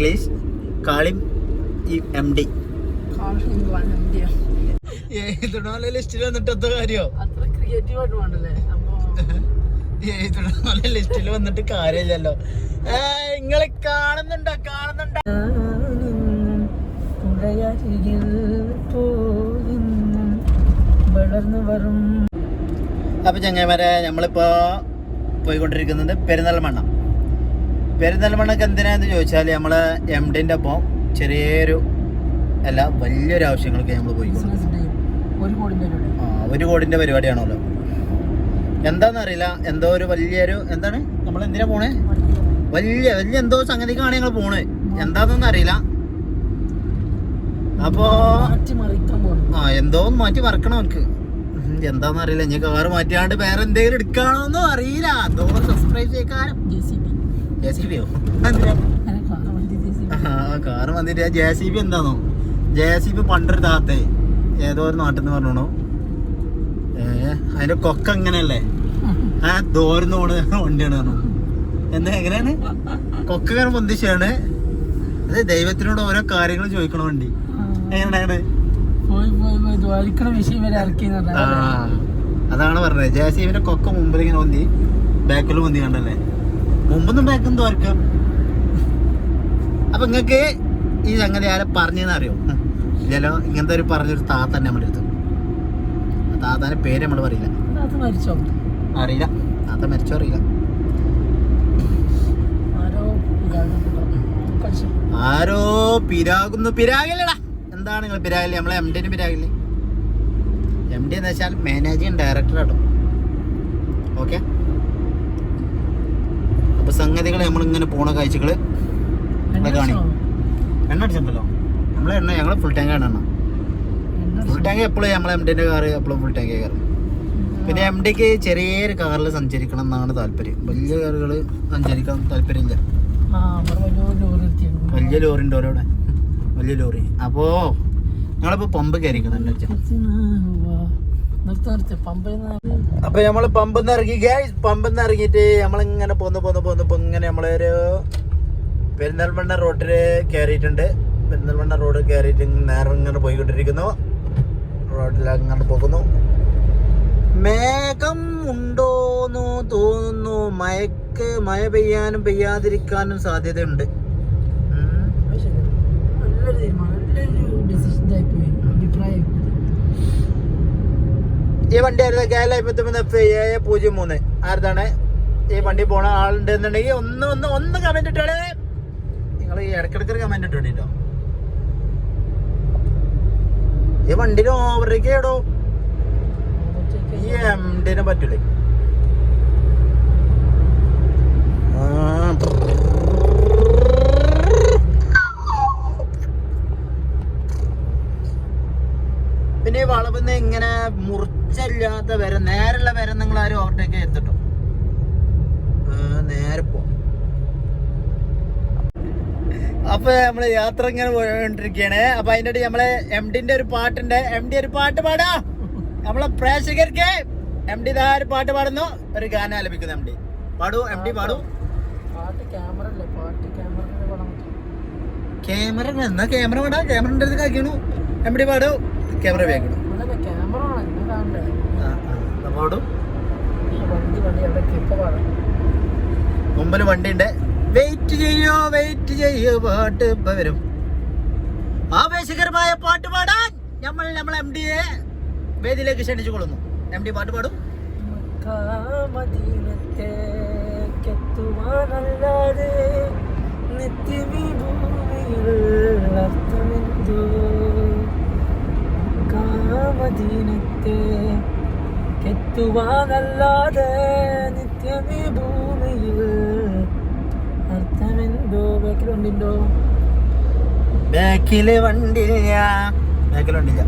English കാളിം M D എഴുതണോലെ ലിസ്റ്റിൽ വന്നിട്ട് കാര്യോ? എഴുതണോലെ ലിസ്റ്റിൽ വന്നിട്ട് കാര്യമില്ലല്ലോ. നിങ്ങളെ കാണുന്നുണ്ടോ? കാണുന്നുണ്ടോ? പുഴയരികിൽ പോയിന്നും വളർന്നു വരും അപ്പൊ ചങ്ങായിമാരെ നമ്മളിപ്പോ പോയിക്കൊണ്ടിരിക്കുന്നത് പെരുന്തൽമണ്ണ. പെരിന്തൽമണ്ണക്ക് എന്തിനാന്ന് ചോദിച്ചാൽ നമ്മൾ എം ഡിന്റെ ഒപ്പം ചെറിയൊരു അല്ല വലിയൊരു ആവശ്യങ്ങൾക്ക് നമ്മൾ പോയി ഒരു ആ കോടിന്റെ പരിപാടിയാണല്ലോ. എന്താന്നറിയില്ല എന്തോ ഒരു വലിയൊരു എന്താണ്? നമ്മൾ എന്തിനാ പോണേ? വലിയ വലിയ എന്തോ സംഗതിക്കാണ് ഞങ്ങൾ പോണേ. എന്താന്നൊന്നും അറിയില്ല. അപ്പോ ആ എന്തോ ഒന്ന് മാറ്റി മറക്കണം എനിക്ക് എന്താന്ന് അറിയില്ല ഇനി കാറ് മാറ്റിയാണ്ട് വേറെ എന്തെങ്കിലും എടുക്കാണോന്നും അറിയില്ല. എന്തോ സബ്സ്ക്രൈബ് ചെയ്യക്കാരം ജെ സി ബിയോ ആ കാറ് വന്നിട്ട് ജെ സി ബി എന്താണോ ജെ സി ബി പണ്ടൊരു താത്തേ ഏതോ ഒരു നാട്ടിൽ നിന്ന് പറഞ്ഞോണു. ഏ അതിന്റെ കൊക്ക എങ്ങനെയല്ലേ ആ ദോർന്ന് പോണ വണ്ടിയാണ് പറഞ്ഞു. എന്താ എങ്ങനെയാണ്? കൊക്ക ഇങ്ങനെ പൊന്തിച്ചാണ്. അത് ദൈവത്തിനോട് ഓരോ കാര്യങ്ങൾ ചോദിക്കണ വണ്ടി. എങ്ങനെയാണ് അതാണ് പറഞ്ഞത്. ജെ സി ബിന്റെ കൊക്ക മുമ്പിൽ ഇങ്ങനെ പൊന്തി ബാക്കിൽ പൊന്തി കണ്ടല്ലേ മുമ്പൊന്നും ബാക്കും തോർക്കാം അപ്പൊ നിങ്ങക്ക് ഈ സംഗതി ആരെ പറഞ്ഞെന്ന് അറിയോ? ഇല്ലല്ലോ ഇങ്ങനത്തെ ഒരു പറഞ്ഞൊരു താത്ത തന്നെ നമ്മുടെ അടുത്ത്. താത്താന്റെ പേര് നമ്മൾ പറയില്ല. മരിച്ചോ? അറിയില്ല. താത്ത മരിച്ചോ അറിയില്ല. ആരോ പിരാകുന്നു പിരാകില്ലടാ എന്താണ് നിങ്ങൾ പിരാകില്ല നമ്മളെ എം ഡിന് പിരാകില്ലേ എം ഡി എന്ന് വെച്ചാൽ മാനേജിങ് ഡയറക്ടർ ആട്ടോ ഓക്കെ? സംഗതികൾ നമ്മളിങ്ങനെ പോണ കാഴ്ചകൾ ഇവിടെ കാണി. എണ്ണ അടിച്ചിട്ടുണ്ടല്ലോ നമ്മളെ എണ്ണ ഞങ്ങൾ ഫുൾ ടാങ്ക് ആണ് എണ്ണ. ഫുൾ ടാങ്ക് എപ്പോഴും നമ്മളെ എം ഡിന്റെ കാറ് എപ്പോഴും ഫുൾ ടാങ്ക് കയറും പിന്നെ എം ഡിക്ക് ചെറിയൊരു കാറിൽ സഞ്ചരിക്കണം എന്നാണ് താല്പര്യം. വലിയ കാറുകൾ സഞ്ചരിക്കാൻ താല്പര്യമില്ല. വലിയ ലോറി ഉണ്ട് ഓരോടെ വലിയ ലോറി. അപ്പോ ഞങ്ങളിപ്പോ പമ്പ് കയറിക്കണം നിന്ന് അപ്പൊ നമ്മൾ പമ്പിൽ നിന്ന് ഇറങ്ങി ഗൈസ് പമ്പിൽ നിന്ന് ഇറങ്ങിയിട്ട് നമ്മളിങ്ങനെ പോന്ന് പോന്ന് പോന്ന് ഇപ്പൊ ഇങ്ങനെ നമ്മളൊരു പെരിന്തൽമണ്ണ റോഡിൽ കയറിയിട്ടുണ്ട് പെരിന്തൽമണ്ണ റോഡ് കയറിയിട്ട് നേരം ഇങ്ങനെ പോയിക്കൊണ്ടിരിക്കുന്നു. റോഡിൽ അങ്ങനെ പോകുന്നു. മേഘം ഉണ്ടോന്ന് തോന്നുന്നു. മയക്ക് മഴ പെയ്യാനും പെയ്യാതിരിക്കാനും സാധ്യതയുണ്ട്. നല്ലൊരു തീരുമാനം. നല്ലൊരു ഡിസിഷൻ അഭിപ്രായം. ഈ വണ്ടി ആയിരുന്നു കേരള അമ്പത്തിമൂന്ന് എഫ് എ പൂജ്യം മൂന്ന്. ആരതാണ്? ഈ വണ്ടി പോണ ആളുണ്ട് എന്നുണ്ടെങ്കിൽ ഒന്ന് ഒന്ന് ഒന്ന് കമന്റ് ഇട്ടാണ് നിങ്ങൾ ഈ ഇടക്കിടക്ക് കമന്റ് ഇട്ടോ ഈ വണ്ടിന് ഓവറേക്കേടോ ഈ എംഡിനെ പറ്റൂലേ. ആ. പിന്നെ ഈ വളവിന്ന് ഇങ്ങനെ മുറിച്ചല്ലാത്ത വര നേരെയുള്ള വര നിങ്ങൾ ആരും ഓവർടേക്ക് ചെയ്തിട്ടോ നേരെ പോ. അപ്പൊ നമ്മൾ യാത്ര ഇങ്ങനെ പോയിക്കൊണ്ടിരിക്കുകയാണ്. അപ്പൊ അതിന്റെ ഇടയിൽ നമ്മളെ എം ഡിന്റെ ഒരു പാട്ടുണ്ട്. എം ഡി ഒരു പാട്ട് പാടാ. നമ്മളെ പ്രേക്ഷകർക്ക് എം ഡി ഒരു പാട്ട് പാടുന്നു. ഒരു ഗാനം ആലപിക്കുന്നു എം ഡി പാടൂ എം ഡി പാടൂ. പാട്ട് ക്യാമറ അല്ലേ? പാട്ട് ക്യാമറ എന്നാ ക്യാമറ പാടാ? ക്യാമറ കാക്കിണു എം ഡി പാടൂ. ക്യാമറ ബാഗ് ഇടും. പാടാം മുമ്പിൽ വണ്ടിയുണ്ട് വെയിറ്റ് ചെയ്യോ വെയിറ്റ് ചെയ്യോ പാട്ട് ഇപ്പൊ വരും. ആവേശകരമായ പാട്ട് പാടാൻ നമ്മൾ നമ്മൾ എം ഡിയെ വേദിയിലേക്ക് ക്ഷണിച്ചു കൊള്ളുന്നു. എം ഡി പാട്ട് പാടും. നിത്യമീ ഭൂമിയിൽ കാമദീനത്തേക്കെത്തുവാനല്ലാതെ നിത്യമീ ഭൂമിയിൽ അർത്ഥമെന്തോ? ബാക്കിലുണ്ടോ ബാക്കിൽ വണ്ടില്ല. ബാക്കിലുണ്ടില്ല.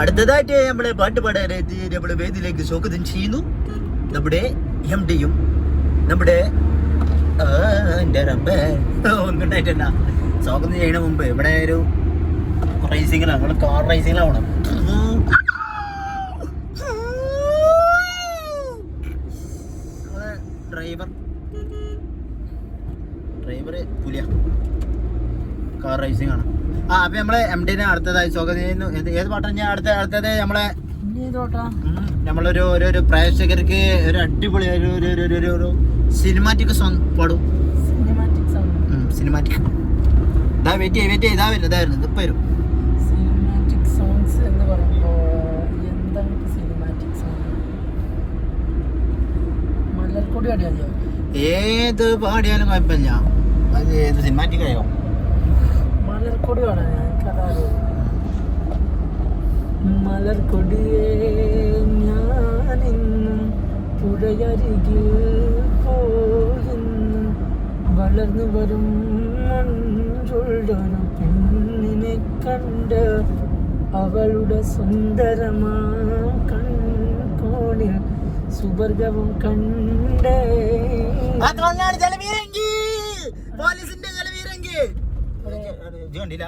അടുത്തതായിട്ട് നമ്മളെ പാട്ട് പാടാനായിട്ട് നമ്മളെ വേദിയിലേക്ക് സ്വാഗതം ചെയ്യുന്നു. നമ്മുടെ എം ഡിയും നമ്മുടെ എന്റെ ഒന്നുണ്ടായിട്ടില്ല. സ്വാഗതം ചെയ്യണ മുമ്പ് ഇവിടെ ഒരു റേസിങ്ങിലാണ് നമ്മൾ കാർ റേസിങ്ങിലാവണം ഡ്രൈവർ പുലിയ. കാർ റേസിംഗ് ആണ്. ആ അപ്പൊ നമ്മളെ എം ഡിനെ അടുത്തതായി. സ്വാഗതം ചെയ്യുന്നു ഏത് പാട്ടാണ് ഞാൻ അടുത്ത അടുത്തത് നമ്മളെ നമ്മളൊരു ഒരു ഒരു പ്രേക്ഷകർക്ക് ഒരു അടിപൊളി ഒരു ഒരു ഒരു ഒരു ഒരു സിനിമാറ്റിക് സോങ് പാടും. സിനിമാറ്റിക് ഇതാ വെയിറ്റ് ചെയ്യ വെയിറ്റ് ചെയ്യ്. ഇതാ വരുന്നത് ഇതാ വരുന്നത് ഇപ്പം വരും. സിനിമാറ്റിക് സോങ്സ് എന്ന് പറയുമ്പോൾ എന്താണ് സിനിമാറ്റിക് സോങ് മലർക്കൊടി അടിയാലോ ഏത് പാടിയാലും കുഴപ്പമില്ല. അത് ഏത് സിനിമാറ്റിക് ആയോ? മലർക്കൊടി വേണം മലർക്കൊടിയേ ഞാനിന്നും പുഴയരികിൽ പോയെന്നും. വളർന്നു വരും മൺചുള്ളൊരു പെണ്ണിനെ കണ്ട് അവളുടെ സുന്ദരമാ കൺകോണിൽ സുവർഗവും കണ്ടേ. പോലീസിന്റെ കലവീരങ്കി കണ്ടില്ല.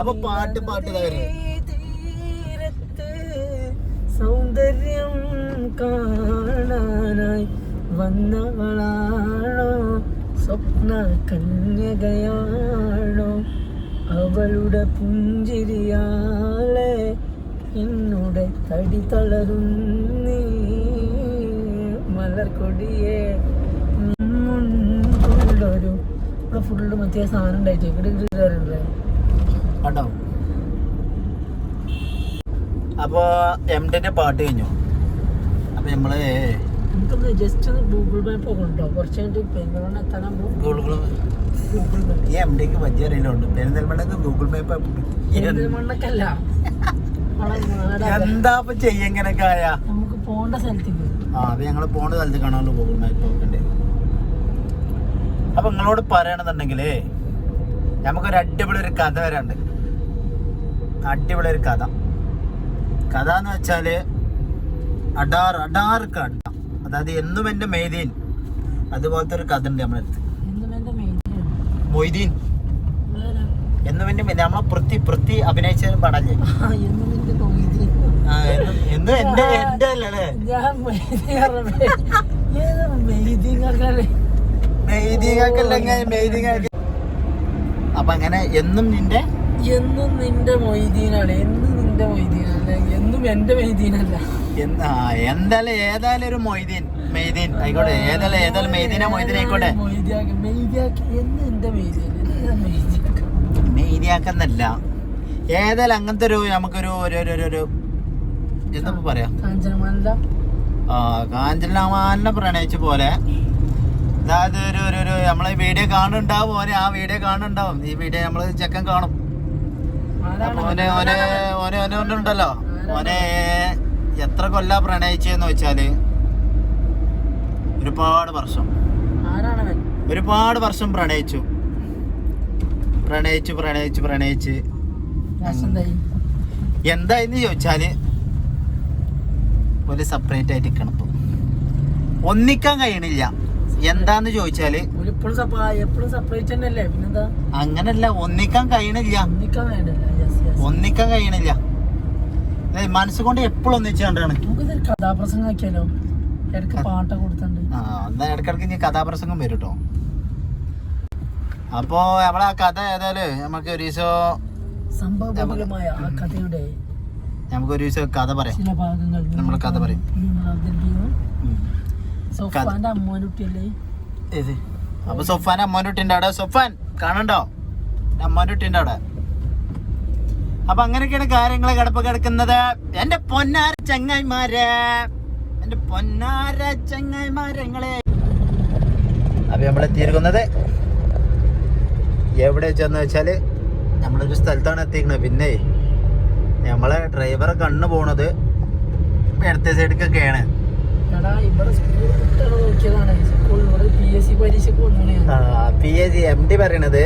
അപ്പൊ പാട്ട് പാട്ട് തീരത്ത് സൗന്ദര്യം കാണാനായി വന്നവളാണോ? സ്വപ്ന കന്യകയാണോ? അവളുടെ പുഞ്ചിരിയാലെ എന്നോട് തടി തളരുന്നീ. മലർക്കൊടിയെ മുൻപുള്ളൊരു ഇവിടെ ഫുള്ള് മറ്റേ സാധനം ഉണ്ടായിട്ട്? ഇവിടെ കയറില്ലേ കണ്ടോ? അപ്പൊ പാട്ട് കഴിഞ്ഞു? അപ്പൊ നമ്മൾ നമുക്കൊന്ന് ജസ്റ്റ് ഒന്ന് ഗൂഗിൾ മാപ്പ് ഒക്കെ ഉണ്ടോ കുറച്ച് പെരുന്തൽമണ്ണ എത്താനാകുമ്പോൾ ഗൂഗിൾ ഗൂഗിൾ മാപ്പ് ഈ എംഡിക്ക് പറ്റിയ അറിയില്ലുണ്ട് പെരുന്തൽമണ്ണക്ക് ഗൂഗിൾ മാപ്പ് പെരുന്തൽമണ്ണക്കല്ല. എന്താ ഇപ്പൊ ചെയ്യങ്ങനൊക്കെ ആയാ? നമുക്ക് പോണ്ട സ്ഥലത്തേക്ക് ആ അത് ഞങ്ങൾ പോണ്ട സ്ഥലത്ത് കാണാമല്ലോ ഗൂഗിൾ മാപ്പ് നോക്കണ്ടേ. അപ്പൊ നിങ്ങളോട് പറയണമെന്നുണ്ടെങ്കിലേ നമുക്കൊരു അടിപൊളി ഒരു കഥ വരാണ്ട് അടിപൊളി ഒരു കഥ. കഥ എന്ന് വെച്ചാൽ അഡാർ അഡാർ കട. അതായത് എന്നും എന്റെ മെയ്തീൻ അതുപോലത്തെ ഒരു കഥ ഉണ്ട് നമ്മളെടുത്ത് മൊയ്തീൻ. എന്നും എന്റെ നമ്മളെ പൃഥ്വി പൃഥ്വി അഭിനയിച്ച പടല്ലേ? എന്നും എന്റെ എന്റെ അല്ലേ? അപ്പൊ അങ്ങനെ എന്നും നിന്റെ എന്നും നിന്റെ മൊയ്തീനാണ്. എന്നും നിന്റെ മൊയ്തീനല്ല. എന്നും എന്റെ മൊയ്തീനല്ല. എന്തായാലും ഏതായാലും ഒരു മൊയ്തീൻ മെയ്തീൻ. ആയിക്കോട്ടെ ഏതായാലും ഏതായാലും മെയ്തീന മൊയ്തീൻ ആയിക്കോട്ടെ. മെയ്തിയാക്കുന്നല്ല ഏതായാലും അങ്ങനത്തെ ഒരു നമുക്കൊരു ഒരു ഒരു എന്താ പറയാ? കാഞ്ചനമാല പ്രണയിച്ച പോലെ അതായത് ഒരു ഒരു ഒരു നമ്മളെ വീഡിയോ കാണുന്നുണ്ടാവും. ഓനെ ആ വീഡിയോ കാണുന്നുണ്ടാവും. ഈ വീഡിയോ നമ്മൾ ചെക്കൻ കാണും. അപ്പൊ ഓനെ ഓനെ ഓനെ ഓനെ ഉണ്ടല്ലോ ഓനെ എത്ര കൊല്ല പ്രണയിച്ചെന്ന് വെച്ചാൽ ഒരുപാട് വർഷം. ഒരുപാട് വർഷം പ്രണയിച്ചു. പ്രണയിച്ചു പ്രണയിച്ചു പ്രണയിച്ച്. എന്തായി എന്തായെന്ന് ചോദിച്ചാൽ ഒരു സെപ്പറേറ്റ് ആയിട്ട് നിൽക്കണം ഒന്നിക്കാൻ കഴിയണില്ല. എന്താന്ന് ചോദിച്ചാൽ അങ്ങനല്ല ഒന്നിക്കാൻ കഴിയണില്ല. ഒന്നിക്കാൻ കഴിയണില്ല. മനസ്സുകൊണ്ട് എപ്പോഴും ഒന്നിച്ചാണ്ടാണ് കഥാപ്രസംഗം ആക്കിയാലോ? പാട്ട കൊടുത്തുണ്ട് ആ എന്നാ ഇടക്കിടക്ക് ഇനി കഥാപ്രസംഗം വരും കേട്ടോ അപ്പോ നമ്മളെ ആ കഥ ഏതായാലും നമുക്ക് ഒരു ദിവസം സംഭവമായ ആ കഥയുടെ നമുക്ക് ഒരു ദിവസം കഥ പറയാം. നമ്മൾ കഥ പറയും. സോഫാന്റെ അമ്മോനുട്ടിയല്ലേ? ഏത്? അപ്പൊ സൊഫാൻ അമ്മാനുട്ടിന്റെ അവിടെ. സൊഫാൻ കാണണ്ടോ അമ്മാനുട്ടിന്റെ അവിടെ. അപ്പൊ അങ്ങനെയൊക്കെയാണ് കാര്യങ്ങൾ കിടപ്പ് കിടക്കുന്നത്. എന്റെ പൊന്നാര ചങ്ങായിമാരെ. എന്റെ പൊന്നാര ചങ്ങായിമാരങ്ങളെ അപ്പൊ നമ്മളെ തീർക്കുന്നത് എവിടെ വെച്ചെന്ന് വെച്ചാൽ നമ്മളൊരു സ്ഥലത്താണ് എത്തിക്കുന്നത് പിന്നെ നമ്മളെ ഡ്രൈവറെ കണ്ണു പോണത് ഇടത്തെ സൈഡിലേക്കൊക്കെയാണ് എടാ ഇവിടെ സ്കൂൾ കുട്ടികളെ നോക്കിയതാണ്. സ്കൂൾ ഇവിടെ പി എസ് സി പരീക്ഷക്ക് ഞാൻ. P A G M D പറയണത്.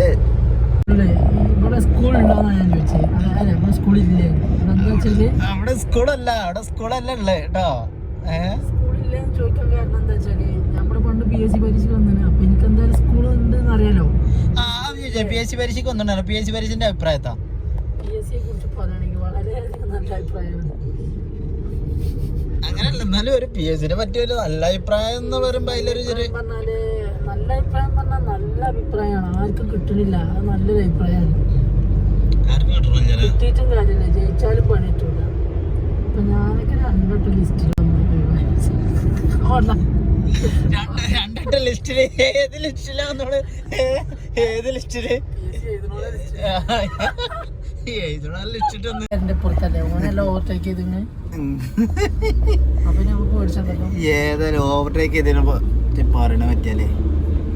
ഇവിടെ സ്കൂൾ ഉണ്ടോന്നാ ഞാൻ ചോദിച്ചത് അല്ല നമ്മുടെ സ്കൂളില്ലേ എന്താ വെച്ചാൽ? അവിടെ സ്കൂളല്ല അവിടെ സ്കൂളല്ല ഉള്ളത് കേട്ടോ സ്കൂളില്ല ചോദിക്കാൻ കാരണം എന്താ വെച്ചാൽ നമ്മുടെ പണ്ട് പി എസ് സി പരീക്ഷക്ക് വന്നാണ് അപ്പൊ എനിക്ക് എന്തായാലും സ്കൂൾ ഉണ്ട് അറിയാലോ. പി എസ് സി പരീക്ഷയ്ക്ക് ഒന്നുണ്ടല്ലോ പി എസ് സി പരീക്ഷന്റെ അഭിപ്രായത്താ? പി എസ് സിയെ കുറിച്ച് പറയുകയാണെങ്കിൽ വളരെയധികം നല്ല അഭിപ്രായമാണ്. അങ്ങനല്ല എന്നാലും ഒരു പി എസ് സിനെ പറ്റിയ ഒരു നല്ല അഭിപ്രായം എന്ന് പറയുമ്പോ അതിലൊരു ചെറിയ പറഞ്ഞാൽ നല്ല അഭിപ്രായം പറഞ്ഞാൽ നല്ല അഭിപ്രായമാണ്. ആർക്കും കിട്ടണില്ല. അത് നല്ലൊരു അഭിപ്രായമാണ്. കിട്ടിയിട്ടും കാര്യമില്ല. ജയിച്ചാലും പണിയിട്ടില്ല അപ്പൊ ഞാനൊക്കെ രണ്ടോട്ട് ലിസ്റ്റിൽ രണ്ടെട്ട് ലിസ്റ്റിൽ ഏത് ലിസ്റ്റിലാ നമ്മൾ? ഏത് ലിസ്റ്റിൽ ഓവർടേക്ക് അപ്പൊ നമുക്ക് പേടിച്ചല്ലോ ഏതായാലും ഓവർടേക്ക് ചെയ്തതിന് പറയണ പറ്റിയാലേ.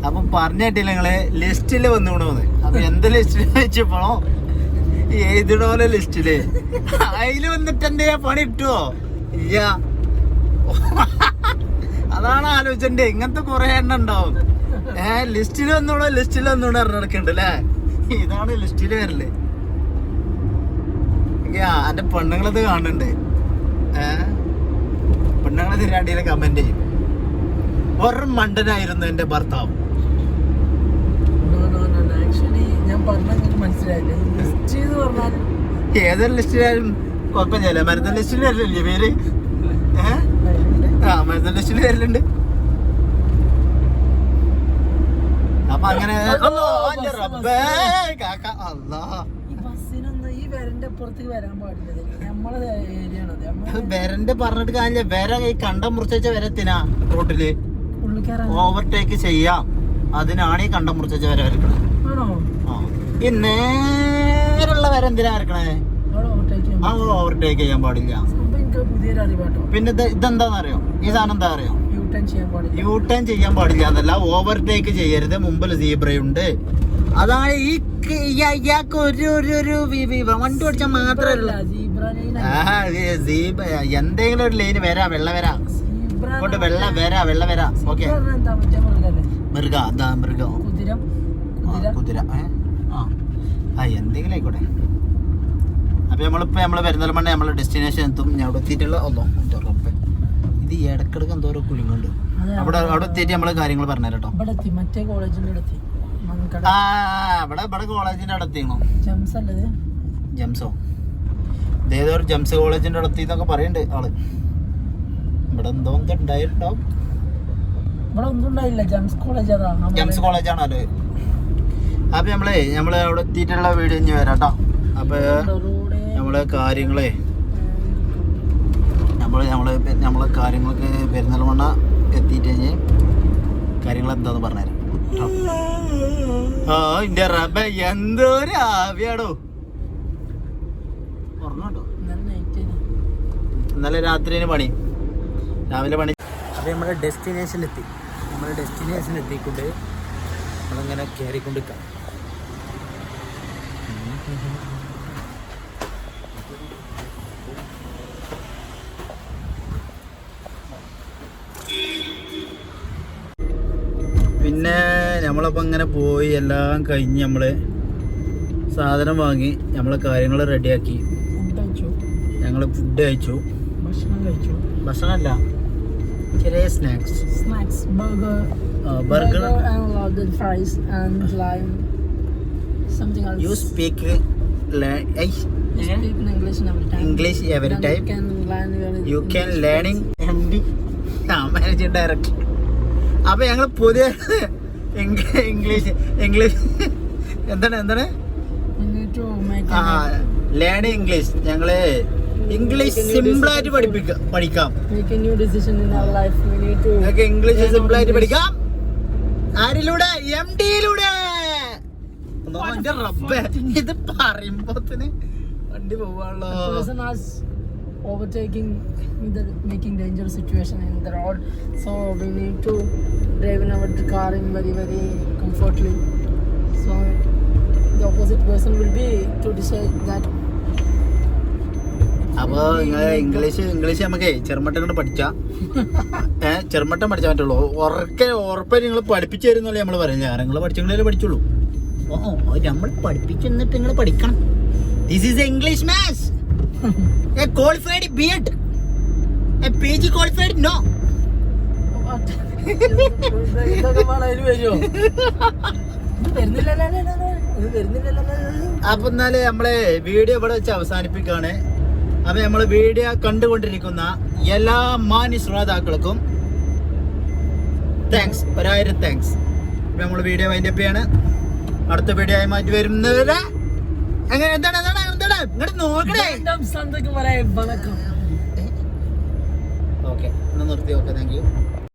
അപ്പൊ പറഞ്ഞ കേട്ടില്ല നിങ്ങൾ? ലിസ്റ്റിൽ വന്നുകൂടോന്ന് അപ്പൊ എന്ത് ലിസ്റ്റിൽ വെച്ചപ്പോഴോ? എഴുതണ പോലെ ലിസ്റ്റിൽ അതിൽ വന്നിട്ട് എന്റെ പണി ഇട്ടുവോ ഇല്ല അതാണ് ആലോചിച്ചേ ഇങ്ങനത്തെ കുറെ എണ്ണം ഉണ്ടാവും. ഏ ലിസ്റ്റിൽ വന്നൂടോ ലിസ്റ്റിൽ വന്നൂടോ നടക്കണ്ട് അല്ലേ ഇതാണ് ലിസ്റ്റിൽ വരൽ. എന്റെ പെണ്ണുങ്ങളത് കാണുന്നുണ്ട്. പെണ്ണുങ്ങളെ തിരാണ്ടിയിലെ കമന്റ് ചെയ്യും. ഒരു മണ്ടനായിരുന്നു എന്റെ ഭർത്താവ്. ഏതൊരു ലിസ്റ്റിലായാലും കുഴപ്പമില്ല മരുന്ന് ലിസ്റ്റിൽ വരില്ലേ പേര്? ആ മരുന്ന് ലിസ്റ്റിൽ വരലുണ്ട്. അപ്പൊ അങ്ങനെ കാക്ക, അല്ലാ. ഈ ബസ്സിനൊന്നും ഈ വരന്റെ അപ്പുറത്തേക്ക് വരാൻ പാടില്ല. നമ്മളെ ഏരിയ ആണ് വരന്റെ പറഞ്ഞിട്ട് കാര്യമില്ല. വര ഈ കണ്ടം മുറിച്ച വരത്തിനാ റോട്ടിൽ? ഓവർടേക്ക് ചെയ്യാം. അതിനാണ് ഈ കണ്ടം മുറിച്ച വര വരക്കണത് ഈ നേരുള്ള വര എന്തിനാ വരക്കണേ? ഓവർടേക്ക് ചെയ്യാൻ പാടില്ല. പിന്നെ ഇത് ഇതെന്താണെന്നറിയോ ഈ സാധനം എന്താ അറിയോ? യൂ ടേൺ ചെയ്യാൻ പാടില്ല. എന്നല്ല ഓവർടേക്ക് ചെയ്യരുത്. മുമ്പിൽ സീബ്രയുണ്ട് അതാണ് ഈ ഇയാൾക്ക് ഒരു ഒരു ഒരു വണ്ടി ഓടിച്ചാൽ സീബ എന്തെങ്കിലും ഒരു ലൈന് വരാ വെള്ള വരാ. കൊണ്ട് വെള്ള വരാ വെള്ള വരാ. ഓക്കെ. മൃഗ അതാ മൃഗ. കുതിര ആ, എന്തെങ്കിലും ആയിക്കോട്ടെ. അപ്പൊ നമ്മളിപ്പോ നമ്മൾ പെരുന്തൽമണ്ണ നമ്മളെ ഡെസ്റ്റിനേഷൻ എത്തും. ഞാൻ അവിടെ എത്തിയിട്ടുള്ള. ഒന്നോ ഉറപ്പ് ഇത് ഇടക്കിടക്ക് എന്തോരോ കുലുങ്ങുണ്ട്. അവിടെ അവിടെ എത്തിയിട്ട് നമ്മൾ കാര്യങ്ങൾ പറഞ്ഞു കേട്ടോ. മറ്റേ കോളേജിലെത്തി അടുത്ത് ആ ഇവിടെ ഇവിടെ കോളേജിന്റെ അടുത്തേണോ? ജംസ് അല്ലത് ജംസോ? ഇതേതോ ഒരു ജംസ് കോളേജിന്റെ അടുത്ത് എന്നൊക്കെ പറയുന്നുണ്ട് ആൾ. ഇവിടെ എന്തോ ഉണ്ടായിട്ടുണ്ടാവും. ഇവിടെ ഒന്നും ഉണ്ടായില്ല. ജംസ് കോളേജ് അതാ ജംസ് ജംസ് കോളേജാണല്ലോ അപ്പൊ നമ്മളെ നമ്മൾ അവിടെ എത്തിയിട്ടുള്ള വീഡിയോ ഇനി വരാം കേട്ടോ. അപ്പൊ നമ്മളെ കാര്യങ്ങളെ നമ്മൾ നമ്മൾ നമ്മളെ കാര്യങ്ങളൊക്കെ പെരുന്തൽമണ്ണ എത്തിയിട്ട് കഴിഞ്ഞ് കാര്യങ്ങൾ എന്താന്ന് പറഞ്ഞുതരാം. ആ ഇന്റെ റബ എന്തോ ഒരു ആവിയാടോ. ഉറങ്ങട്ടോ ഇന്നലെ രാത്രിന് പണി. രാവിലെ പണി. അപ്പോൾ നമ്മുടെ ഡെസ്റ്റിനേഷനിലെത്തി. നമ്മുടെ ഡെസ്റ്റിനേഷൻ എത്തിക്കൊണ്ട് നമ്മളിങ്ങനെ കയറിക്കൊണ്ട് നിൽക്കാം പിന്നെ ഇങ്ങനെ പോയി എല്ലാം കഴിഞ്ഞ് നമ്മൾ സാധനം വാങ്ങി നമ്മളെ കാര്യങ്ങൾ റെഡിയാക്കി. ഞങ്ങൾ ഫുഡ് കഴിച്ചു. ഭക്ഷണം കഴിച്ചു. ഭക്ഷണമല്ല ചെറിയ snacks. Snacks burger. Burger. fries and lime something you speak English every time can learn your you can learning M D managing director അപ്പൊ ഞങ്ങൾ പുതിയ ഇംഗ്ലീഷ് ഇംഗ്ലീഷ്. എന്താണ് എന്താണ്? ആ ലേണിംഗ് ഇംഗ്ലീഷ്. ഞങ്ങൾ ഇംഗ്ലീഷ് സിമ്പിൾ ആയിട്ട് പഠിപ്പിക്കാം പഠിക്കാം. ഇംഗ്ലീഷ് സിമ്പിൾ ആയിട്ട് പഠിക്കാം. ആരിലൂടെ? എം ഡിയിലൂടെ. റബ്ബേ. ഇത് പറയുമ്പോ വണ്ടി പോവാണല്ലോ. Overtaking in the making dangerous situation in the road. So we need to drive in our car in very very comfortably. So the opposite person will be to decide that. അപ്പോൾ നിങ്ങൾ English English നമുക്ക് ചെറുമട്ടം കൊണ്ട് പഠിച്ചാൽ ഏഹ് ചെറുമട്ടം പഠിച്ചാൽ പറ്റുള്ളൂ. ഉറക്കെ ഉറപ്പായി നിങ്ങൾ പഠിപ്പിച്ചു തരുന്നല്ലേ നമ്മൾ പറയുന്നത് നിങ്ങൾ പഠിച്ചെങ്കിലേ പഠിച്ചുള്ളൂ. ഓ നമ്മൾ പഠിപ്പിച്ചെന്നിട്ട് നിങ്ങൾ പഠിക്കണം. This is a English maths a qualified beard a pg qualified? No. അപ്പൊ എന്നാൽ നമ്മളെ വീഡിയോ ഇവിടെ വെച്ച് അവസാനിപ്പിക്കുകയാണ്. അപ്പൊ നമ്മൾ വീഡിയോ കണ്ടുകൊണ്ടിരിക്കുന്ന എല്ലാ മാന്യ ശ്രോതാക്കൾക്കും താങ്ക്സ് ഒരായിരം താങ്ക്സ് നമ്മൾ വീഡിയോ വൈൻഡപ്പ് ചെയ്യാണ്. അടുത്ത വീഡിയോ ആയി മാറ്റി വരുന്നവരെ. അങ്ങനെ എന്താണ്? എന്താണ്? ഇങ്ങോട്ട് നോക്കണേ വണക്കം. ഓക്കെ എന്നാ നിർത്തി ഓക്കെ താങ്ക് യു